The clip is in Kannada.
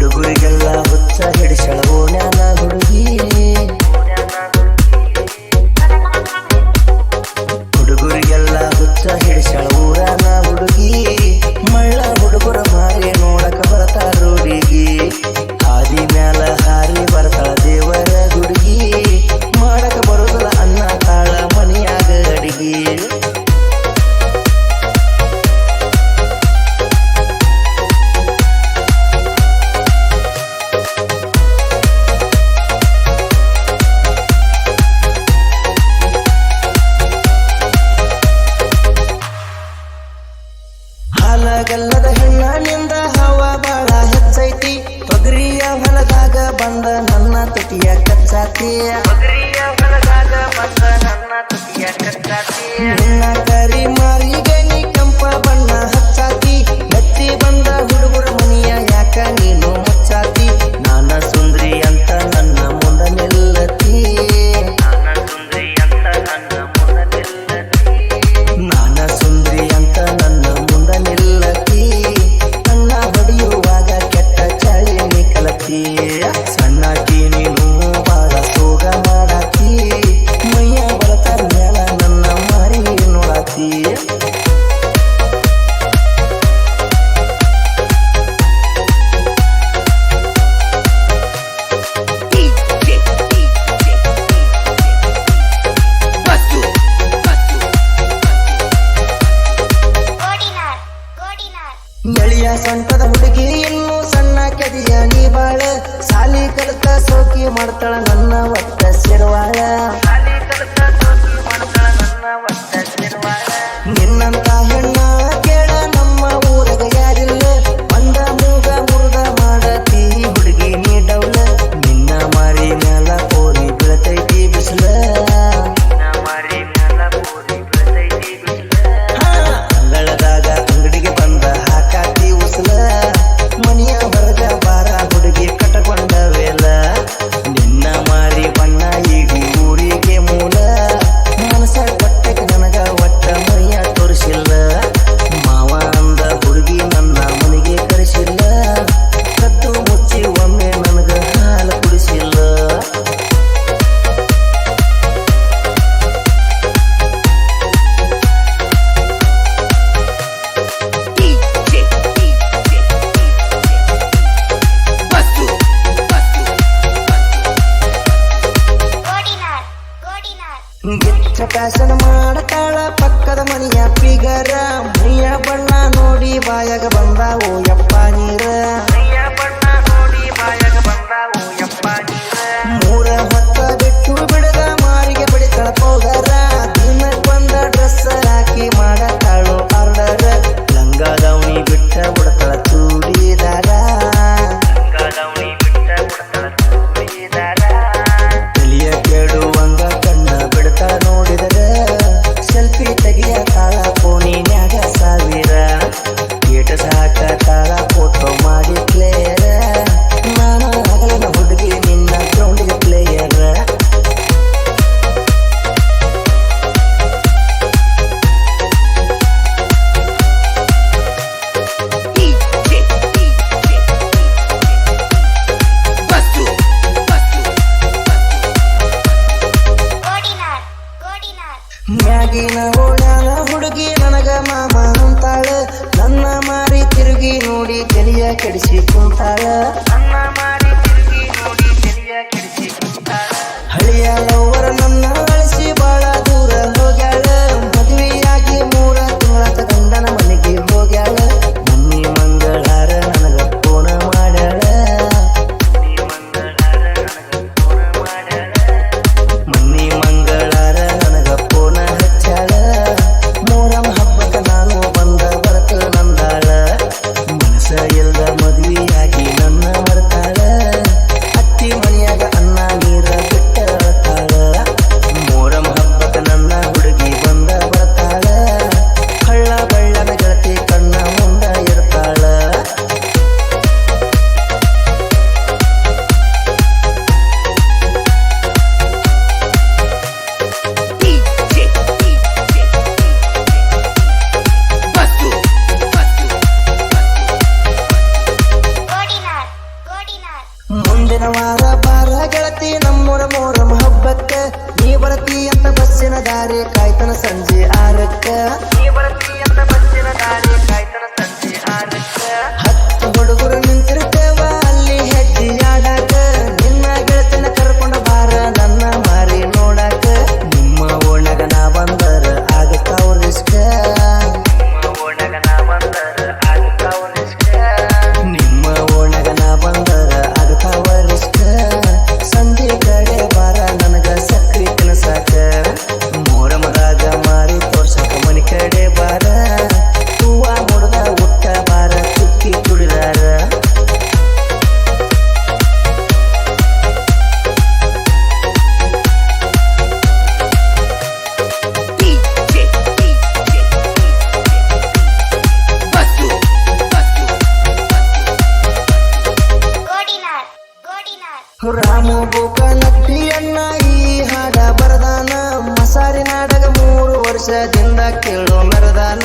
ಹುಡುಗರಿಗೆಲ್ಲ ಹುಚ್ಚ ಹಿಡಿಸಳ ಓಣ್ಯಾನ ಹುಡುಗಿ. ಹೊರಗಲ್ಲದ ಹೆಣ್ಣಿಂದ ಹವ ಬಾಳ ಹೆಚ್ಚೈತಿ. ತೊಗರಿಯ ಹೊಲದಾಗ ಬಂದ ನನ್ನ ತುಟಿಯ ಕಚ್ಚಾತಿಯ ಹೊಲದಾಗ ಬಂದ ಬಿರಿಯಾನಿ ಬಾಳ ಸಾಲಿ ಕಲಿತ ಸೋಕಿ ಮಾಡ್ತಾಳ ನನ್ನ ಒತ್ತ ಸಿರವಾಳ. ಫ್ಯಾಷನ್ ಮಾಡತಾಳ ಪಕ್ಕದ ಮನೆಯ ಪಿಗರ ಮೈಯ ಬಣ್ಣ ನೋಡಿ ಬಾಯಾಗ ಬಂದಾವು ಯಪ್ಪ ನೀರ. ಕೆಡಿಸಿ ಕುಂತಾಳ ಅನ್ನ ಮಾಡಿ ತಿರುಗಿ ನೋಡಿ ತಲೆಯ ಕೆಡಿಸಿ ಕುಂತಾಳ ಹಳಿಯ ನನ್ನ ಅಂತ ಬಸ್ಸಿನ ದಾರಿ ಕಾಯ್ತನ ಸಂಜೆ ಆರಕ್ಕ. ರಾಮು ಗೋಕನಟ್ಟಿಯನ್ನ ಈ ಹಾಡ ಬರದಾನ. ಮಸಾರಿ ನಾಡಗ ಮೂರು ವರ್ಷದಿಂದ ಕೇಳೋ ಮರದಾನ.